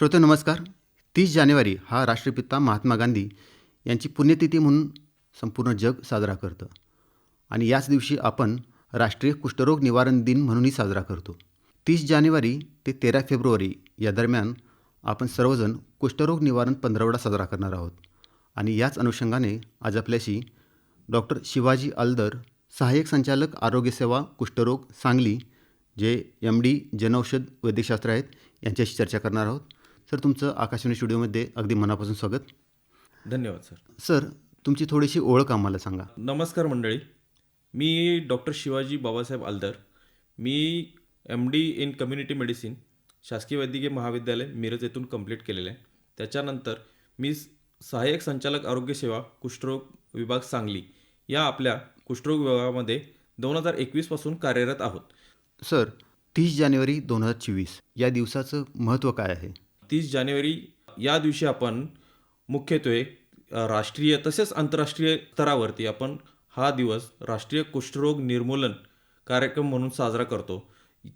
श्रोते नमस्कार. तीस जानेवारी हा राष्ट्रपिता महात्मा गांधी यांची पुण्यतिथी म्हणून संपूर्ण जग साजरा करतं. आणि याच दिवशी आपण राष्ट्रीय कुष्ठरोग निवारण दिन म्हणूनही साजरा करतो. तीस जानेवारी ते तेरा फेब्रुवारी या दरम्यान आपण सर्वजण कुष्ठरोग निवारण पंधरवडा साजरा करणार आहोत. आणि याच अनुषंगाने आज आपल्याशी डॉक्टर शिवाजी अल्दर सहाय्यक संचालक आरोग्यसेवा कुष्ठरोग सांगली जे एम डी जनौषध वैद्यकशास्त्र आहेत यांच्याशी चर्चा करणार आहोत. सर तुमचं आकाशवाणी स्टुडिओमध्ये अगदी मनापासून स्वागत. धन्यवाद सर. सर तुमची थोडीशी ओळख आम्हाला सांगा. नमस्कार मंडळी. मी doctor Shivaji Babasaheb Aldar. Me M D in community medicine शासकीय वैद्यकीय महाविद्यालय मिरज येथून कंप्लीट केलेलं आहे. त्याच्यानंतर मी सहाय्यक संचालक आरोग्य सेवा कुष्ठरोग विभाग सांगली या आपल्या कुष्ठरोग विभागामध्ये दोन हजार एकवीसपासून कार्यरत आहोत. सर तीस जानेवारी दोन हजार चोवीस या दिवसाचं महत्त्व काय आहे? तीस जानेवारी या दिवशी आपण मुख्यत्वे राष्ट्रीय तसेच आंतरराष्ट्रीय स्तरावरती आपण हा दिवस राष्ट्रीय कुष्ठरोग निर्मूलन कार्यक्रम म्हणून साजरा करतो.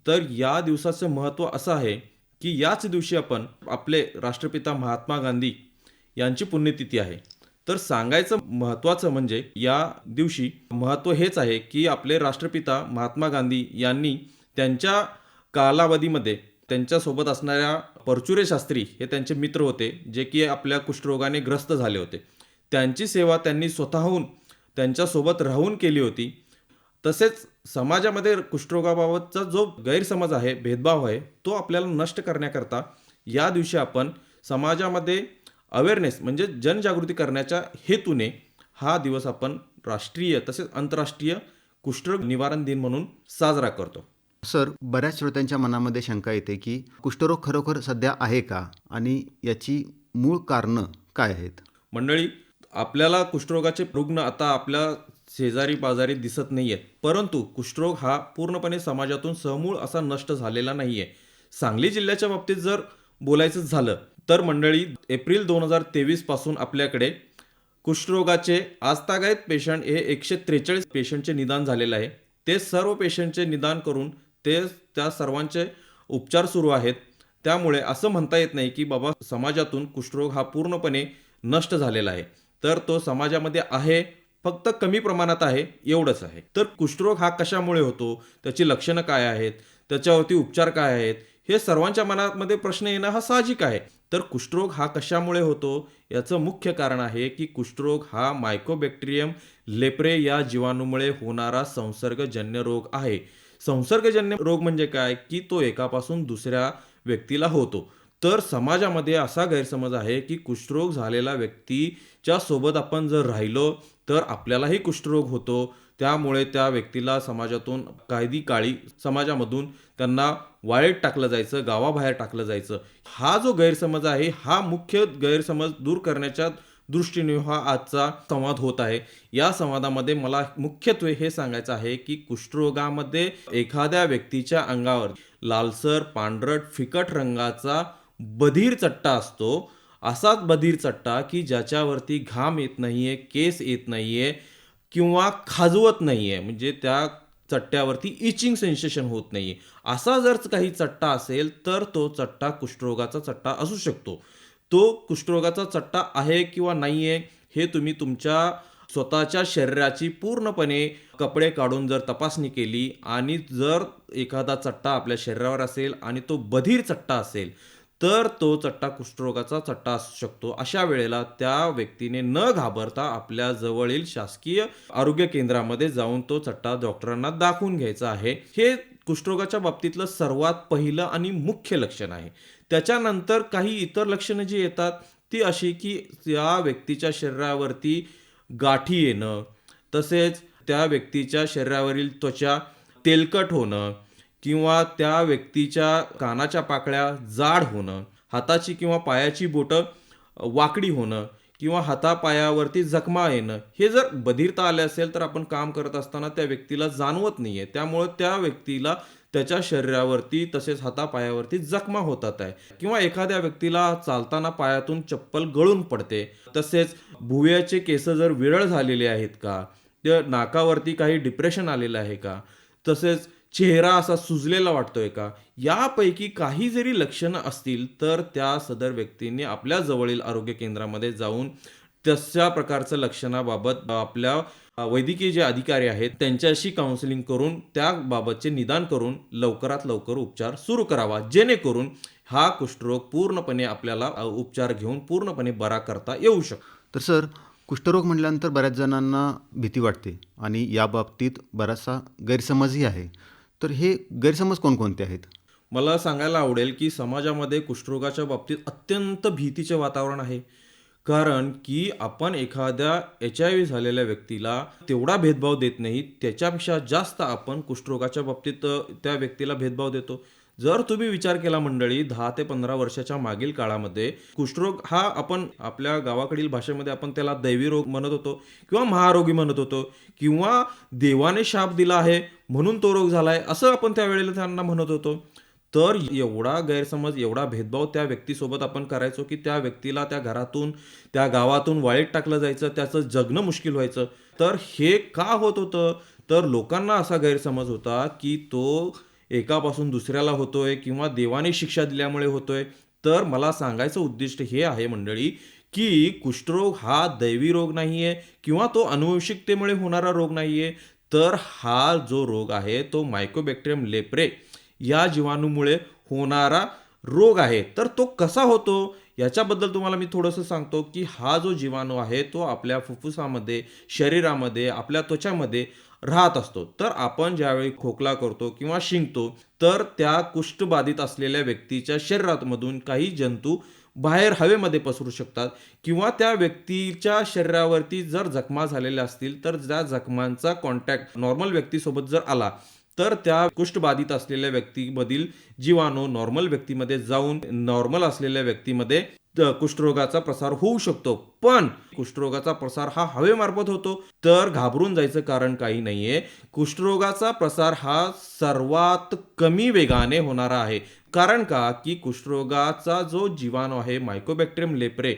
तर या दिवसाचं महत्त्व असं आहे की याच दिवशी आपण आपले राष्ट्रपिता महात्मा गांधी यांची पुण्यतिथी आहे. तर सांगायचं महत्त्वाचं म्हणजे या दिवशी महत्त्व हेच आहे की आपले राष्ट्रपिता महात्मा गांधी यांनी त्यांच्या कालावधीमध्ये त्यांच्यासोबत असणाऱ्या परचुरे शास्त्री हे त्यांचे मित्र होते जे की आपल्या कुष्ठरोगाने ग्रस्त झाले होते. त्यांची सेवा त्यांनी स्वतःहून त्यांच्यासोबत राहून केली होती. तसेच समाजामध्ये कुष्ठरोगाबाबतचा जो गैरसमज आहे भेदभाव आहे तो आपल्याला नष्ट करण्याकरता या दिवशी आपण समाजामध्ये अवेअरनेस म्हणजे जनजागृती करण्याच्या हेतूने हा दिवस आपण राष्ट्रीय तसेच आंतरराष्ट्रीय कुष्ठरोग निवारण दिन म्हणून साजरा करतो. सर बऱ्याच श्रोत्यांच्या मनामध्ये शंका येते की कुष्ठरोग खरोखर सध्या आहे का? आणि याची मूळ कारणं काय आहेत? मंडळी आपल्याला कुष्ठरोगाचे रुग्ण आता आपल्या शेजारी पाजारी दिसत नाही आहेत परंतु कुष्ठरोग हा पूर्णपणे समाजातून सहमूळ असा नष्ट झालेला नाही आहे सांगली जिल्ह्याच्या बाबतीत जर बोलायचं झालं तर मंडळी एप्रिल दोन हजार तेवीसपासून आपल्याकडे कुष्ठरोगाचे आजतागायत पेशंट हे एकशे त्रेचाळीस पेशंटचे निदान झालेलं आहे. ते सर्व पेशंटचे निदान करून ते त्या सर्वांचे उपचार सुरू आहेत. त्यामुळे असं म्हणता येत नाही की बाबा समाजातून कुष्ठरोग हा पूर्णपणे नष्ट झालेला आहे. तर तो समाजामध्ये आहे फक्त कमी प्रमाणात आहे एवढंच आहे. तर कुष्ठरोग हा कशामुळे होतो? त्याची लक्षणं काय आहेत? त्याच्यावरती उपचार काय आहेत? हे सर्वांच्या मनामध्ये प्रश्न येणं हा साहजिक आहे. तर कुष्ठरोग हा कशामुळे होतो? याचं मुख्य कारण आहे की कुष्ठरोग हा मायकोबॅक्टेरियम लेप्रे या जीवाणूमुळे होणारा संसर्गजन्य रोग आहे. संसर्गजन्य रोग म्हणजे काय? की तो एकापासून दुसऱ्या व्यक्तीला होतो. तर समाजामध्ये असा गैरसमज आहे की कुष्ठरोग झालेला व्यक्तीच्या सोबत आपण जर राहिलो तर आपल्यालाही कुष्ठरोग होतो. त्यामुळे त्या व्यक्तीला समाजातून कायदी काळी समाजामधून त्यांना वाळेत टाकलं जायचं गावाबाहेर टाकलं जायचं. हा जो गैरसमज आहे हा मुख्य गैरसमज दूर करण्याच्या दृष्टीने हा आजचा संवाद होत आहे. या संवादामध्ये मला मुख्यत्वे हे सांगायचं आहे की कुष्ठरोगामध्ये एखाद्या व्यक्तीच्या अंगावर लालसर पांढरट फिकट रंगाचा बधीर चट्टा असतो. असाच बधीर चट्टा की ज्याच्यावरती घाम येत नाहीये केस येत नाहीये किंवा खाजवत नाहीये. म्हणजे त्या चट्ट्यावरती इचिंग सेन्सेशन होत नाहीये. असा जर काही चट्टा असेल तर तो चट्टा कुष्ठरोगाचा चट्टा असू शकतो. तो कुष्ठरोगाचा चट्टा आहे किंवा नाही आहे हे तुम्ही तुमच्या स्वतःच्या शरीराची पूर्णपणे कपडे काढून जर तपासणी केली आणि जर एखादा चट्टा आपल्या शरीरावर असेल आणि तो बधीर चट्टा असेल तर तो चट्टा कुष्ठरोगाचा चट्टा असू शकतो. अशा वेळेला त्या व्यक्तीने न घाबरता आपल्या जवळील शासकीय आरोग्य केंद्रामध्ये जाऊन तो चट्टा डॉक्टरांना दाखवून घ्यायचा आहे. हे कुष्ठरोगाच्या बाबतीतलं सर्वात पहिलं आणि मुख्य लक्षण आहे. त्याच्यानंतर काही इतर लक्षणं जी येतात ती अशी की त्या व्यक्तीच्या शरीरावरती गाठी येणं तसेच त्या व्यक्तीच्या शरीरावरील त्वचा तेलकट होणं किंवा त्या व्यक्तीच्या कानाच्या पाकळ्या जाड होणं हाताची किंवा पायाची बोटं वाकडी होणं किंवा हातापायावरती जखमा येणं हे जर बधिरता आले असेल तर आपण काम करत असताना त्या व्यक्तीला जाणवत नाहीये. त्यामुळे त्या व्यक्तीला त्याच्या शरीरावरती तसेच हातापायावरती जखमा होतात आहे. किंवा एखाद्या व्यक्तीला चालताना पायातून चप्पल गळून पडते. तसेच भुव्याचे केस जर विरळ झालेले आहेत का? त्या नाकावरती काही डिप्रेशन आलेलं आहे का? तसेच चेहरा असा सुजलेला वाटतोय का यापैकी काही जरी लक्षणं असतील तर त्या सदर व्यक्तीने आपल्या जवळील आरोग्य केंद्रामध्ये जाऊन तशा प्रकारचं लक्षणाबाबत आपल्या वैद्यकीय जे अधिकारी आहेत त्यांच्याशी काउन्सिलिंग करून त्याबाबतचे निदान करून लवकरात लवकर उपचार सुरू करावा. जेणेकरून हा कुष्ठरोग पूर्णपणे आपल्याला उपचार घेऊन पूर्णपणे बरा करता येऊ शकतो तर सर कुष्ठरोग म्हटल्यानंतर बऱ्याच जणांना भीती वाटते आणि या बाबतीत बराचसा गैरसमजही आहे. तर हे गैरसमज कोणकोणते आहेत? मला सांगायला आवडेल की समाजामध्ये कुष्ठरोगाच्या बाबतीत अत्यंत भीतीचे वातावरण आहे. कारण की आपण एखाद्या एच आय व्ही झालेल्या व्यक्तीला तेवढा भेदभाव देत नाही त्याच्यापेक्षा जास्त आपण कुष्ठरोगाच्या बाबतीत त्या व्यक्तीला भेदभाव देतो. जर तुम्ही विचार केला मंडळी दहा ते पंधरा वर्षाच्या मागील काळामध्ये कुष्ठरोग हा आपण आपल्या गावाकडील भाषेमध्ये आपण त्याला दैवी रोग म्हणत होतो किंवा महारोगी म्हणत होतो किंवा देवाने शाप दिला आहे म्हणून तो रोग झालाय असं आपण त्यावेळेला त्यांना म्हणत होतो. तर एवढा गैरसमज एवढा भेदभाव त्या व्यक्तीसोबत आपण करायचो की त्या व्यक्तीला त्या घरातून त्या गावातून वाळीत टाकलं जायचं त्याचं जगणं मुश्किल व्हायचं. तर हे का होत होतं? तर लोकांना असा गैरसमज होता की तो एकापासून दुसऱ्याला होतोय किंवा देवाने शिक्षा दिल्यामुळे होतोय तर मला सांगायचं उद्दिष्ट हे आहे मंडळी की कुष्ठरोग हा दैवी रोग नाही आहे किंवा तो अनुवंशिकतेमुळे होणारा रोग नाही आहे तर हा जो रोग आहे तो मायकोबॅक्टेरियम लेप्रे या जीवाणूमुळे होणारा रोग आहे. तर तो कसा होतो याच्याबद्दल तुम्हाला मी थोडंसं सांगतो की हा जो जीवाणू आहे तो आपल्या फुफ्फुसामध्ये शरीरामध्ये आपल्या त्वचामध्ये राहत असतो. तर आपण ज्यावेळी खोकला करतो किंवा शिंकतो तर त्या कुष्ठबाधित असलेल्या व्यक्तीच्या शरीरातमधून काही जंतू बाहेर हवेमध्ये पसरू शकतात किंवा त्या व्यक्तीच्या शरीरावरती जर जखमा झालेल्या असतील तर त्या जखमांचा कॉन्टॅक्ट नॉर्मल व्यक्तीसोबत जर आला तर त्या कुष्ठबाधित असलेल्या व्यक्तीमधील जीवाणू नॉर्मल व्यक्तीमध्ये जाऊन नॉर्मल असलेल्या व्यक्तीमध्ये कुष्ठरोगाचा प्रसार होऊ शकतो. पण कुष्ठरोगाचा प्रसार हा हवेमार्फत होतो. तर घाबरून जायचं कारण काही नाहीये. कुष्ठरोगाचा प्रसार हा सर्वात कमी वेगाने होणारा आहे. कारण का? की कुष्ठरोगाचा जो जीवाणू आहे मायकोबॅक्टेरियम लेप्रे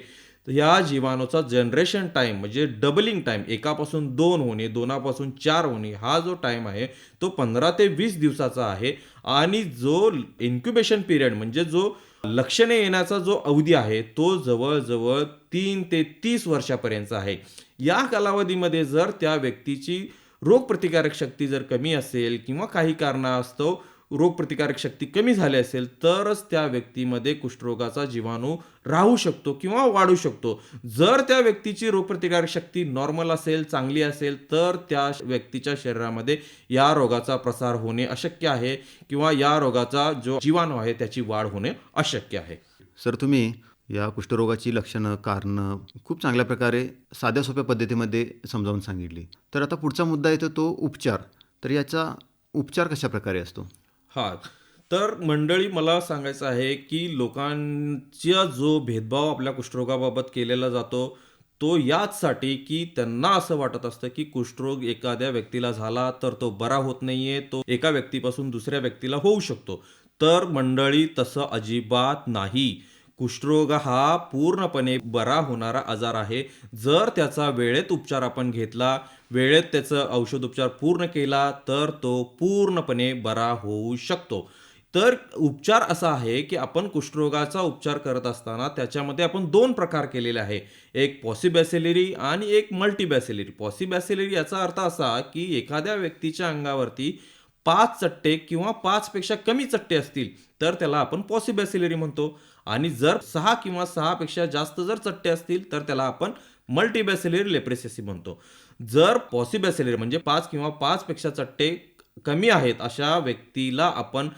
या जीवाणूचा जनरेशन टाइम म्हणजे डबलिंग टाइम एकापासून दोन होणे दोनापासून चार होणे हा जो टाइम आहे तो पंधरा ते वीस दिवसाचा आहे. आणि जो इन्क्युबेशन पिरियड म्हणजे जो लक्षणे येण्याचा जो अवधी आहे तो जवळजवळ तीन ते तीस वर्षापर्यंतचा आहे. या कालावधीमध्ये जर त्या व्यक्तीची रोगप्रतिकारक शक्ती जर कमी असेल किंवा काही कारणास्तव रोगप्रतिकारक शक्ती कमी झाली असेल तरच त्या व्यक्तीमध्ये कुष्ठरोगाचा जीवाणू राहू शकतो किंवा वाढू शकतो. जर त्या व्यक्तीची रोगप्रतिकारक शक्ती नॉर्मल असेल चांगली असेल तर त्या व्यक्तीच्या शरीरामध्ये या रोगाचा प्रसार होणे अशक्य आहे किंवा या रोगाचा जो जीवाणू आहे त्याची वाढ होणे अशक्य आहे. सर तुम्ही या कुष्ठरोगाची लक्षणं कारणं खूप चांगल्या प्रकारे साध्या सोप्या पद्धतीमध्ये समजावून सांगितली. तर आता पुढचा मुद्दा येतो तो उपचार. तर याचा उपचार कशा प्रकारे असतो? हा. तर मंडळी मला सांगायचं आहे की लोकांचा जो भेदभाव आपल्या कुष्ठरोगाबाबत केलेला जातो तो याचसाठी की त्यांना असं वाटत असतं की कुष्ठरोग एखाद्या व्यक्तीला झाला तर तो बरा होत नाहीये तो एका व्यक्तीपासून दुसऱ्या व्यक्तीला होऊ शकतो. तर मंडळी तसं अजिबात नाही. कुष्ठरोग हा पूर्णपणे बरा होणारा आजार आहे. जर त्याचा वेळेत उपचार आपण घेतला वेळेत त्याचं औषधोपचार पूर्ण केला तर तो पूर्णपणे बरा होऊ शकतो. तर उपचार असा आहे की आपण कुष्ठरोगाचा उपचार करत असताना त्याच्यामध्ये आपण दोन प्रकार केलेले आहे. एक पॉसिबॅसिलरी आणि एक मल्टीबॅसिलरी. पॉसिबॅसिलरी याचा अर्थ असा की एखाद्या व्यक्तीच्या अंगावरती पाच चट्टे किंवा पाचपेक्षा कमी चट्टे असतील तर त्याला आपण पॉसिबॅसिलरी म्हणतो. आणि जर सहा किंवा सहापेक्षा जास्त जर चट्टे असतील तर त्याला आपण मल्टीबॅसेलरी लेप्रेसेसी म्हणतो. जर पॉसिबॅसिलरी म्हणजे पाच किंवा पाचपेक्षा चट्टे कमी आहेत अशा व्यक्तीला आपण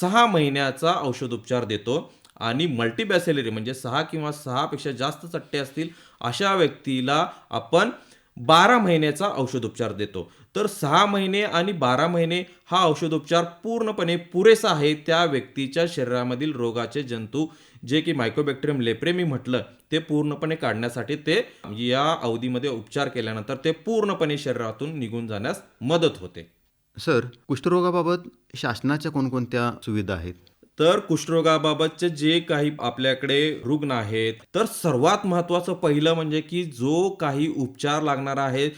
सहा महिन्याचा औषधोपचार देतो. आणि मल्टीबॅसेलरी म्हणजे सहा किंवा सहापेक्षा जास्त चट्टे असतील अशा व्यक्तीला आपण बारा महिन्याचा औषधोपचार देतो. तर सहा महिने आणि बारा महिने हा औषधोपचार पूर्णपणे पुरेसा आहे त्या व्यक्तीच्या शरीरामधील रोगाचे जंतू जे की मायक्रोबॅक्टेरियम लेप्रे मी म्हटलं ते पूर्णपणे काढण्यासाठी ते या अवधीमध्ये उपचार केल्यानंतर ते पूर्णपणे शरीरातून निघून जाण्यास मदत होते. सर कुष्ठरोगाबाबत शासनाच्या कोणकोणत्या सुविधा आहेत? तर कुष्ठरोगाबाबतचे जे काही आपल्याकडे रुग्ण आहेत तर सर्वात महत्त्वाचं पहिलं म्हणजे की जो काही उपचार लागणार आहे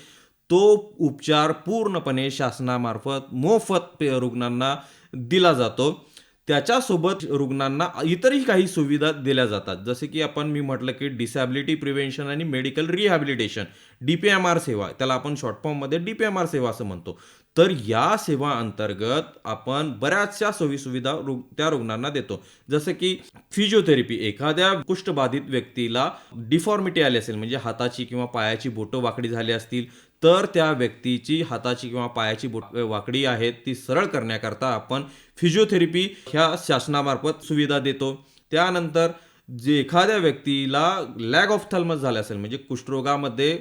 तो उपचार पूर्णपणे शासनामार्फत मोफत रुग्णांना दिला जातो. त्याच्यासोबत रुग्णांना इतरही काही सुविधा दिल्या जातात. जसे की आपण मी म्हटलं की डिसॅबिलिटी प्रिव्हेन्शन आणि medical rehabilitation D P M R सेवा त्याला आपण शॉर्ट फॉर्ममध्ये डी पी एम आर सेवा असं म्हणतो. तर या सेवा अंतर्गत आपण बऱ्याचशा सोयीसुविधा रुग त्या रुग्णांना देतो. जसं की फिजिओथेरपी एखाद्या कुष्ठबाधित व्यक्तीला डिफॉर्मिटी आली असेल म्हणजे हाताची किंवा पायाची बोटं वाकडी झाली असतील तर त्या व्यक्तीची हाताची किंवा पायाची बोट वाकडी आहे ती सरळ करण्याकरता आपण फिजिओथेरपी ह्या शासनामार्फत सुविधा देतो. त्यानंतर जे एखाद्या व्यक्तीला लॅग ऑफ थल्मस झालं असेल म्हणजे कुष्ठरोगामध्ये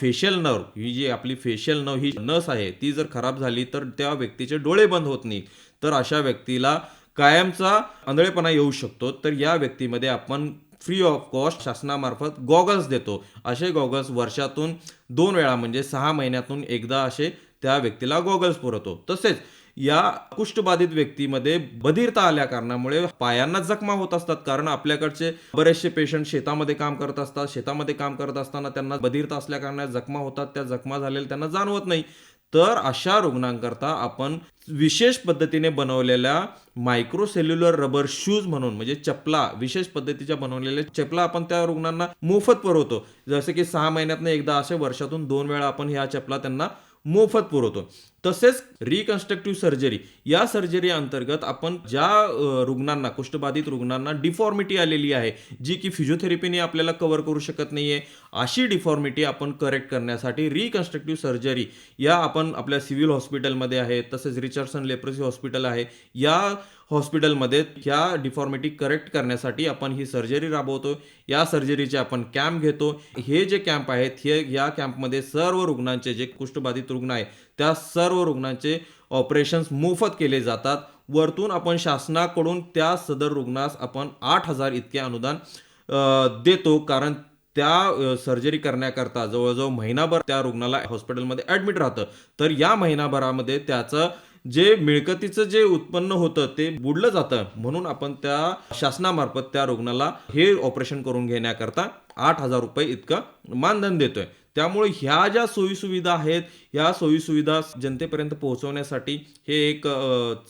फेशियल नर्व ही जी आपली फेशियल नर्व ही नस आहे ती जर खराब झाली तर त्या व्यक्तीचे डोळे बंद होत नाही. तर अशा व्यक्तीला कायमचा आंधळेपणा येऊ शकतो. तर या व्यक्तीमध्ये आपण फ्री ऑफ कॉस्ट शासनामार्फत गॉगल्स देतो. असे गॉगल्स वर्षातून दोन वेळा म्हणजे सहा महिन्यातून एकदा असे त्या व्यक्तीला गॉगल्स पुरवतो. तसेच या कुष्ठबाधित व्यक्तीमध्ये बधिरता आल्या कारणामुळे पायांना जखमा होत असतात. कारण आपल्याकडचे बरेचसे पेशंट शेतामध्ये काम करत असतात. शेतामध्ये काम करत असताना त्यांना बधिरता असल्या कारणाने जखमा होतात. त्या जखमा झालेल्या त्यांना जाणवत नाही. तर अशा रुग्णांकरता आपण विशेष पद्धतीने बनवलेल्या मायक्रोसेल्युलर रबर शूज म्हणून म्हणजे चपला विशेष पद्धतीच्या बनवलेल्या चपला आपण त्या रुग्णांना मोफत पुरवतो. जसं की सहा महिन्यातनं एकदा असे वर्षातून दोन वेळा आपण ह्या चपला त्यांना मोफत पुरवतो. तसेच रिकन्स्ट्रक्टिव्ह सर्जरी या सर्जरी अंतर्गत आपण ज्या रुग्णांना कुष्ठबाधित रुग्णांना डिफॉर्मिटी आलेली आहे जी की फिजिओथेरपीने आपल्याला कव्हर करू शकत नाही आहे अशी डिफॉर्मिटी आपण करेक्ट करण्यासाठी रिकन्स्ट्रक्टिव्ह सर्जरी या आपण आपल्या सिव्हिल हॉस्पिटलमध्ये आहे तसेच रिचर्डसन लेप्रसी हॉस्पिटल आहे या हॉस्पिटलमध्ये ह्या डिफॉर्मिटी करेक्ट करण्यासाठी आपण ही सर्जरी राबवतो या सर्जरीचे आपण कॅम्प घेतो हे जे कॅम्प आहेत हे या कॅम्पमध्ये सर्व रुग्णांचे जे कुष्ठबाधित रुग्ण आहे त्या सर्व रुग्णांचे ऑपरेशन्स मोफत केले जातात. वरतून आपण शासनाकडून त्या सदर रुग्णास आपण आठ हजार इतके अनुदान देतो. कारण त्या सर्जरी करण्याकरता जवळजवळ महिनाभर त्या रुग्णाला हॉस्पिटलमध्ये ॲडमिट राहतं. तर या महिनाभरामध्ये त्याचं जे मिळकतीचं जे उत्पन्न होतं ते बुडलं जातं. म्हणून आपण त्या शासनामार्फत त्या रुग्णाला हे ऑपरेशन करून घेण्याकरता आठ हजार रुपये इतकं मानधन देतोय. त्यामुळे ह्या ज्या सोयीसुविधा आहेत ह्या सोयीसुविधा जनतेपर्यंत पोहोचवण्यासाठी हे एक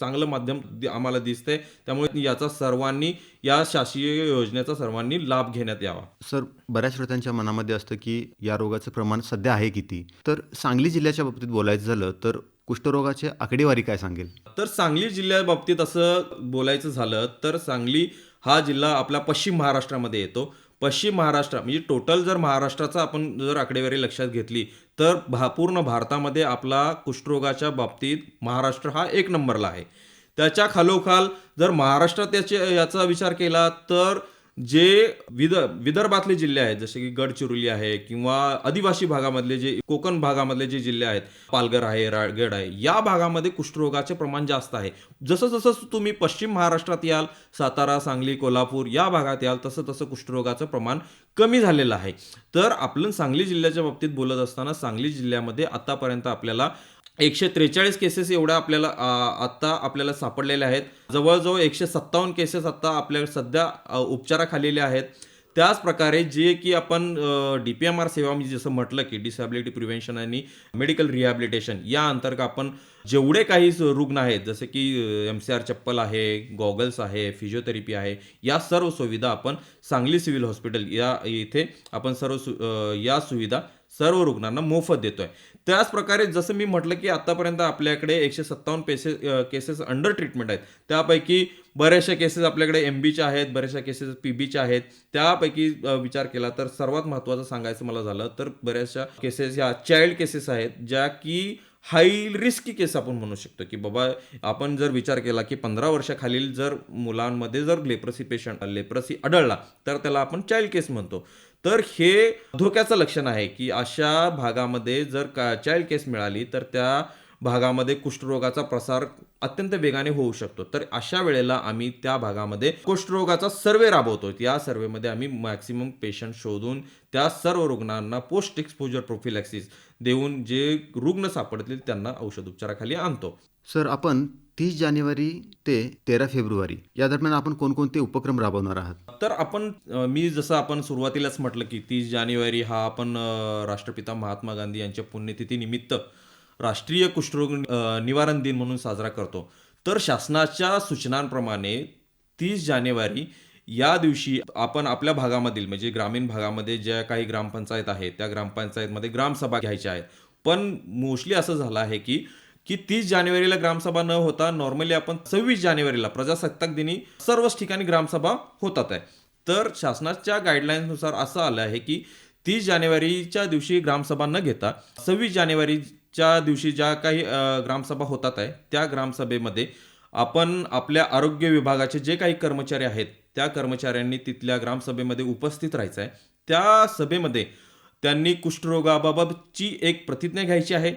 चांगलं माध्यम आम्हाला दिसतंय. त्यामुळे याचा सर्वांनी या शासकीय योजनेचा सर्वांनी लाभ घेण्यात यावा. सर बऱ्याच श्रोत्यांच्या मनामध्ये असतं की या रोगाचं प्रमाण सध्या आहे किती? तर सांगली जिल्ह्याच्या बाबतीत बोलायचं झालं तर कुष्ठरोगाची आकडेवारी काय सांगेल? तर सांगली जिल्ह्याबाबतीत असं बोलायचं झालं तर सांगली हा जिल्हा आपला पश्चिम महाराष्ट्रामध्ये येतो. पश्चिम महाराष्ट्र म्हणजे टोटल जर महाराष्ट्राचा आपण जर आकडेवारी लक्षात घेतली तर भा पूर्ण भारतामध्ये आपला कुष्ठरोगाच्या बाबतीत महाराष्ट्र हा एक नंबरला आहे. त्याच्या खालोखाल जर महाराष्ट्रात याचे याचा विचार केला तर जे विदर विदर्भातले जिल्हे आहेत जसे की गडचिरोली आहे किंवा आदिवासी भागामधले जे कोकण भागामधले जे जिल्हे आहेत पालघर आहे रायगड आहे या भागामध्ये कुष्ठरोगाचे प्रमाण जास्त आहे. जसं जसं तुम्ही पश्चिम महाराष्ट्रात याल सातारा सांगली कोल्हापूर या भागात याल तसं तसं कुष्ठरोगाचं प्रमाण कमी झालेलं आहे. तर आपण सांगली जिल्ह्याच्या बाबतीत बोलत असताना सांगली जिल्ह्यामध्ये आतापर्यंत आपल्याला एकशे त्रेचाळीस केसेस एवढ्या आपल्याला आत्ता आपल्याला सापडलेल्या आहेत. जवळजवळ एकशे सत्तावन्न केसेस आत्ता आपल्या सध्या उपचाराखालेल्या आहेत. त्याच प्रकारे जे की आपण डी पी एम आर सेवा मी जसं म्हटलं की डिसॅबिलिटी प्रिव्हेन्शन आणि मेडिकल रिहॅबिलिटेशन या अंतर्गत आपण जेवढे काही स- रुग्ण आहेत जसे की एम सी आर चप्पल आहे गॉगल्स आहे फिजिओथेरपी आहे या सर्व सुविधा आपण सांगली सिव्हिल हॉस्पिटल या इथे आपण सर्व सु या सुविधा सर्व रुग्णांना मोफत देतोय. आहे त्याचप्रकारे जसं मी म्हटलं की आतापर्यंत आपल्याकडे एकशे सत्तावन्न पेसेस केसेस अंडर ट्रीटमेंट आहेत. त्यापैकी बऱ्याचशा केसेस आपल्याकडे एम बीच्या आहेत बऱ्याचशा केसेस पी बीच्या आहेत. त्यापैकी विचार केला तर सर्वात महत्त्वाचं सांगायचं मला झालं तर बऱ्याचशा केसेस ह्या चाइल्ड केसेस आहेत ज्या की हाय रिस्की केस आपण म्हणू शकतो की बाबा आपण जर विचार केला की पंधरा वर्षाखालील जर मुलांमध्ये जर लेप्रसी पेशंट लेप्रसी आढळला तर त्याला आपण चाइल्ड केस म्हणतो. तर हे धोक्याचं लक्षण आहे की अशा भागामध्ये जर का चाइल्ड केस मिळाली तर त्या भागामध्ये कुष्ठरोगाचा प्रसार अत्यंत वेगाने होऊ शकतो. तर अशा वेळेला आम्ही त्या भागामध्ये कुष्ठरोगाचा सर्वे राबवतो या सर्वेमध्ये आम्ही मॅक्सिमम पेशंट शोधून त्या सर्व रुग्णांना पोस्ट एक्सपोजर प्रोफिलॅक्सिस देऊन जे रुग्ण सापडतील त्यांना औषध उपचाराखाली आणतो. सर आपण तीस जानेवारी ते तेरा फेब्रुवारी. या दरम्यान आपण कोणकोणते उपक्रम राबवणार आहात? तर आपण मी जसं आपण सुरुवातीलाच म्हटलं की तीस जानेवारी हा आपण राष्ट्रपिता महात्मा गांधी यांच्या पुण्यतिथीनिमित्त राष्ट्रीय कुष्ठरोग निवारण दिन म्हणून साजरा करतो. तर शासनाच्या सूचनांप्रमाणे तीस जानेवारी या दिवशी आपण आपल्या भागामधील म्हणजे ग्रामीण भागामध्ये ज्या काही ग्रामपंचायत आहेत त्या ग्रामपंचायतमध्ये ग्रामसभा घ्यायच्या आहेत. पण मोस्टली असं झालं आहे की की तीस जानेवारीला ग्रामसभा न होता नॉर्मली आपण सव्वीस जानेवारीला प्रजासत्ताक दिनी सर्वच ठिकाणी ग्रामसभा होतात आहे. तर शासनाच्या गाईडलाईन्सनुसार असं आलं आहे की तीस जानेवारीच्या दिवशी ग्रामसभा न घेता सव्वीस जानेवारीच्या दिवशी ज्या काही ग्रामसभा होतात आहे त्या ग्रामसभेमध्ये आपण आपल्या आरोग्य विभागाचे जे काही कर्मचारी आहेत त्या कर्मचाऱ्यांनी तिथल्या ग्रामसभेमध्ये उपस्थित राहायचं आहे. त्या सभेमध्ये त्यांनी कुष्ठरोगाबाबतची एक प्रतिज्ञा घ्यायची आहे.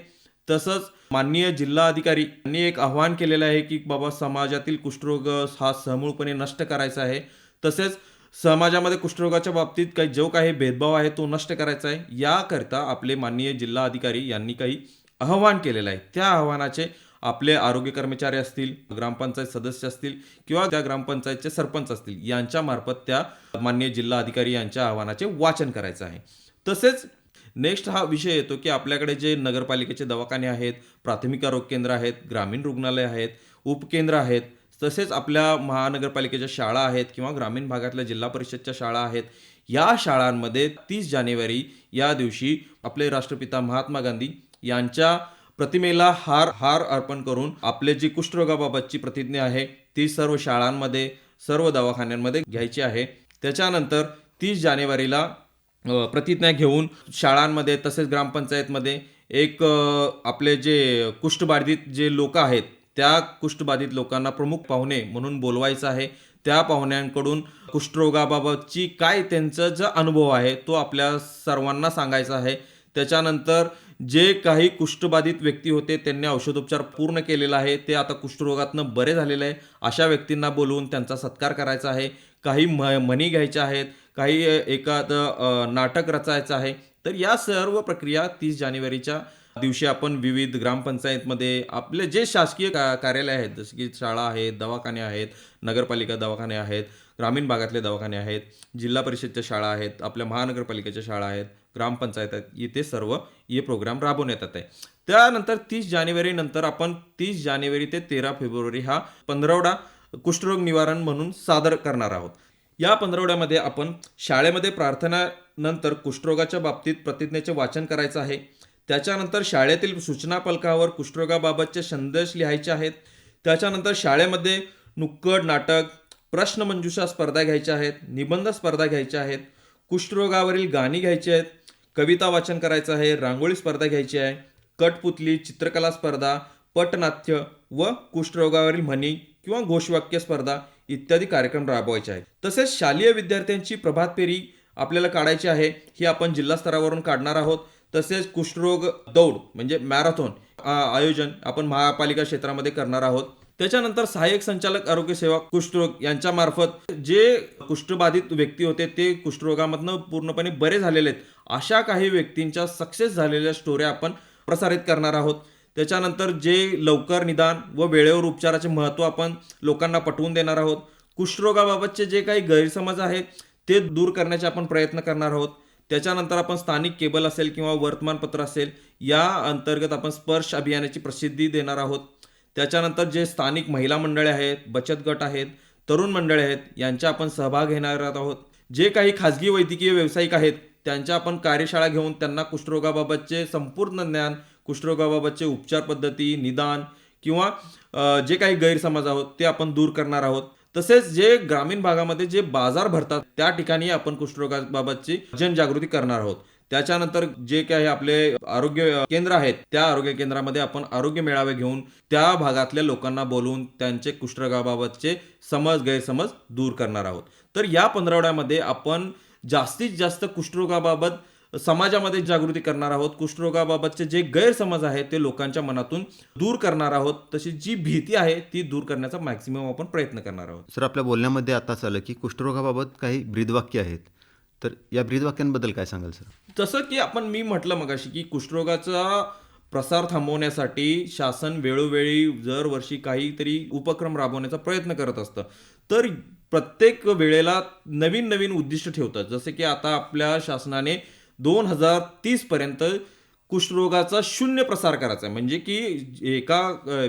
तसंच माननीय जिल्हाधिकारी यांनी एक आव्हान केलेलं आहे की बाबा समाजातील कुष्ठरोग हा समूळपणे नष्ट करायचा आहे. तसेच समाजामध्ये कुष्ठरोगाच्या बाबतीत काही जो काही भेदभाव आहे तो नष्ट करायचा आहे. याकरता आपले माननीय जिल्हा अधिकारी यांनी काही आव्हान केलेलं आहे. त्या आव्हानाचे आपले आरोग्य कर्मचारी असतील ग्रामपंचायत सदस्य असतील किंवा त्या ग्रामपंचायतचे सरपंच असतील यांच्या मार्फत त्या माननीय जिल्हा अधिकारी यांच्या आव्हानाचे वाचन करायचं आहे. तसेच नेक्स्ट हा विषय येतो की आपल्याकडे जे नगरपालिकेचे दवाखाने आहेत प्राथमिक आरोग्य केंद्र आहेत ग्रामीण रुग्णालय आहेत उपकेंद्र आहेत तसेच आपल्या महानगरपालिकेच्या शाळा आहेत किंवा ग्रामीण भागातल्या जिल्हा परिषदच्या शाळा आहेत या शाळांमध्ये तीस जानेवारी या दिवशी आपले राष्ट्रपिता महात्मा गांधी यांच्या प्रतिमेला हार हार अर्पण करून आपले जी कुष्ठरोगाबाबतची प्रतिज्ञा आहे ती सर्व शाळांमध्ये सर्व दवाखान्यांमध्ये घ्यायची आहे. त्याच्यानंतर तीस जानेवारीला प्रतिज्ञा घेऊन शाळांमध्ये तसेच ग्रामपंचायतमध्ये एक आपले जे कुष्ठबाधित जे लोक आहेत त्या कुष्ठबाधित लोकांना प्रमुख पाहुणे म्हणून बोलवायचं आहे. त्या पाहुण्यांकडून कुष्ठरोगाबाबतची काय त्यांचा जो अनुभव आहे तो आपल्या सर्वांना सांगायचा आहे. त्याच्यानंतर जे काही कुष्ठबाधित व्यक्ती होते त्यांनी औषधोपचार पूर्ण केलेला आहे. ते आता कुष्ठरोगातनं बरे झालेले आहे. अशा व्यक्तींना बोलवून त्यांचा सत्कार करायचा आहे. काही म म्हणी घ्यायच्या आहेत. काही एखादं नाटक रचायचं आहे. तर या सर्व प्रक्रिया तीस जानेवारीच्या दिवशी आपण विविध ग्रामपंचायतमध्ये आपले जे शासकीय का कार्यालय आहेत जसे की शाळा आहेत दवाखाने आहेत नगरपालिका दवाखाने आहेत ग्रामीण भागातले दवाखाने आहेत जिल्हा परिषदच्या शाळा आहेत आपल्या महानगरपालिकेच्या शाळा आहेत ग्रामपंचायत आहेत. इथे सर्व हे प्रोग्राम राबवण्यात येत आहे. त्यानंतर तीस जानेवारी नंतर आपण तीस जानेवारी ते तेरा फेब्रुवारी हा पंधरवडा कुष्ठरोग निवारण म्हणून सादर करणार आहोत. या पंधरवड्यामध्ये आपण शाळेमध्ये प्रार्थनानंतर कुष्ठरोगाच्या बाबतीत प्रतिज्ञेचे वाचन करायचं आहे. त्याच्यानंतर शाळेतील सूचना फलकावर कुष्ठरोगाबाबतचे संदेश लिहायचे आहेत. त्याच्यानंतर शाळेमध्ये नुक्कड नाटक प्रश्नमंजुषा स्पर्धा घ्यायच्या आहेत निबंध स्पर्धा घ्यायच्या आहेत कुष्ठरोगावरील गाणी घ्यायची आहेत. कविता वाचन करायचं आहे रांगोळी स्पर्धा घ्यायची आहे कटपुतली चित्रकला स्पर्धा पटनाट्य व कुष्ठरोगावरील म्हणी किंवा घोषवाक्य स्पर्धा इत्यादी कार्यक्रम राबवायचे आहेत. तसेच शालेय विद्यार्थ्यांची प्रभात फेरी आपल्याला काढायची आहे ही आपण जिल्हा स्तरावरून काढणार आहोत. तसेच कुष्ठरोग दौड म्हणजे मॅरेथॉन आयोजन आपण महापालिका क्षेत्रामध्ये करणार आहोत. त्याच्यानंतर सहाय्यक संचालक आरोग्य सेवा कुष्ठरोग यांच्या मार्फत जे कुष्ठबाधित व्यक्ती होते ते कुष्ठरोगामधनं पूर्णपणे बरे झालेले आहेत. अशा काही व्यक्तींच्या सक्सेस झालेल्या स्टोऱ्या आपण प्रसारित करणार आहोत. त्याच्यानंतर जे लवकर निदान व वेळेवर उपचाराचे महत्त्व आपण लोकांना पटवून देणार आहोत. कुष्ठरोगाबाबतचे जे काही गैरसमज आहेत ते दूर करण्याचे आपण प्रयत्न करणार आहोत. त्याच्यानंतर आपण स्थानिक केबल असेल किंवा वर्तमानपत्र असेल या अंतर्गत आपण स्पर्श अभियानाची प्रसिद्धी देणार आहोत. त्याच्यानंतर जे स्थानिक महिला मंडळे आहेत बचत गट आहेत तरुण मंडळे आहेत यांच्या आपण सहभाग घेणार आहोत. जे काही खाजगी वैद्यकीय व्यावसायिक आहेत त्यांच्या आपण कार्यशाळा घेऊन त्यांना कुष्ठरोगाबाबतचे संपूर्ण ज्ञान कुष्ठरोगाबाबतचे उपचार पद्धती निदान किंवा जे काही गैरसमज आहोत ते आपण दूर करणार आहोत. तसेच जे ग्रामीण भागामध्ये जे बाजार भरतात त्या ठिकाणी आपण कुष्ठरोगाबाबतची जनजागृती करणार आहोत. त्याच्यानंतर जे काही आपले आरोग्य केंद्र आहेत त्या आरोग्य केंद्रामध्ये आपण आरोग्य मेळावे घेऊन त्या भागातल्या लोकांना बोलवून त्यांचे कुष्ठरोगाबाबतचे समज गैरसमज दूर करणार आहोत. तर या पंधरवड्यामध्ये आपण जास्तीत जास्त कुष्ठरोगाबाबत समाजामध्ये जागृती करणार आहोत. कुष्ठरोगाबाबतचे जे गैरसमज आहेत ते लोकांच्या मनातून दूर करणार आहोत. तशी जी भीती आहे ती दूर करण्याचा मॅक्सिमम आपण प्रयत्न करणार आहोत. सर आपल्या बोलण्यामध्ये आताच आलं की कुष्ठरोगाबाबत काही ब्रीदवाक्य आहेत. तर या ब्रीदवाक्यांबद्दल काय सांगाल सर? जसं की आपण मी म्हटलं मगाशी की कुष्ठरोगाचा प्रसार थांबवण्यासाठी शासन वेळोवेळी दरवर्षी काहीतरी उपक्रम राबवण्याचा प्रयत्न करत असतं. तर प्रत्येक वेळेला नवीन नवीन उद्दिष्ट ठेवतात. जसे की आता आपल्या शासनाने दोन हजार तीसपर्यंत कुष्ठरोगाचा शून्य प्रसार करायचा आहे. म्हणजे की एका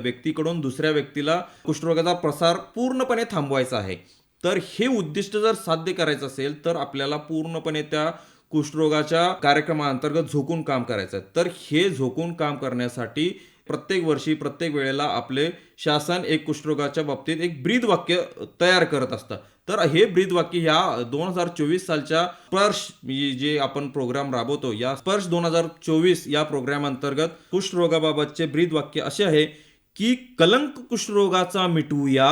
व्यक्तीकडून दुसऱ्या व्यक्तीला कुष्ठरोगाचा प्रसार पूर्णपणे थांबवायचा आहे. तर हे उद्दिष्ट जर साध्य करायचं असेल तर आपल्याला पूर्णपणे त्या कुष्ठरोगाच्या कार्यक्रमाअंतर्गत झोकून काम करायचं आहे. तर हे झोकून काम करण्यासाठी प्रत्येक वर्षी प्रत्येक वेळेला आपले शासन एक कुष्ठरोगाच्या बाबतीत एक ब्रीद वाक्य तयार करत असतं. तर हे ब्रीद वाक्य ह्या दोन हजार चोवीस सालच्या स्पर्श म्हणजे जे आपण प्रोग्राम राबवतो या स्पर्श दोन हजार चोवीस या प्रोग्राम अंतर्गत कुष्ठरोगाबाबतचे ब्रीद वाक्य असे आहे की कलंक कुष्ठरोगाचा मिटवूया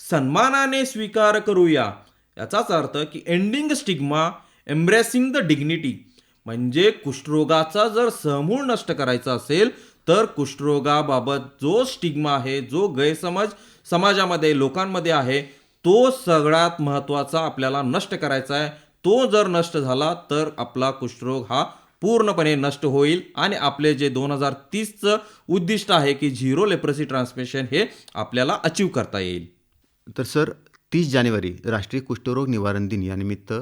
सन्मानाने स्वीकार करूया. याचाच अर्थ की ending stigma embracing the dignity म्हणजे कुष्ठरोगाचा जर समूळ नष्ट करायचा असेल तर कुष्ठरोगाबाबत जो स्टिग्मा आहे जो गैरसमज समाजामध्ये लोकांमध्ये आहे तो सगळ्यात महत्त्वाचा आपल्याला नष्ट करायचा आहे. तो जर नष्ट झाला तर आपला कुष्ठरोग हा पूर्णपणे नष्ट होईल. आणि आपले जे दोन हजार तीसचं उद्दिष्ट आहे की झिरो लेप्रसी ट्रान्समिशन हे आपल्याला अचीव करता येईल. तर सर तीस जानेवारी राष्ट्रीय कुष्ठरोग निवारण दिन यानिमित्त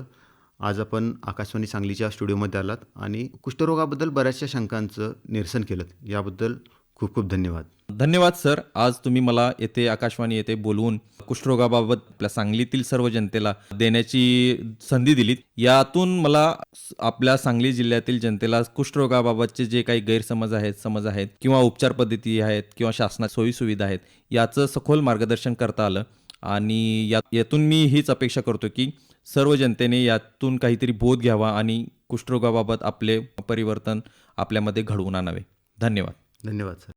आज आपण आकाशवाणी सांगलीच्या स्टुडिओमध्ये आलात आणि कुष्ठरोगाबद्दल बऱ्याचशा शंकांचं निरसन केलं याबद्दल खूप खूप धन्यवाद. धन्यवाद सर. आज तुम्ही मला येथे आकाशवाणी येथे बोलवून कुष्ठरोगाबाबत आपल्या सांगलीतील सर्व जनतेला देण्याची संधी दिलीत. यातून मला आपल्या सांगली जिल्ह्यातील जनतेला कुष्ठरोगाबाबतचे जे काही गैरसमज आहेत समज आहेत किंवा उपचार पद्धती आहेत किंवा शासनात सोयीसुविधा आहेत याचं सखोल मार्गदर्शन करता आलं. आणि या यातून मी हीच अपेक्षा करतो की सर्व जनतेने यातून काहीतरी बोध घ्यावा आणि कुष्ठरोगाबाबत आपले परिवर्तन आपल्यामध्ये घडवून आणावे. धन्यवाद. धन्यवाद सर.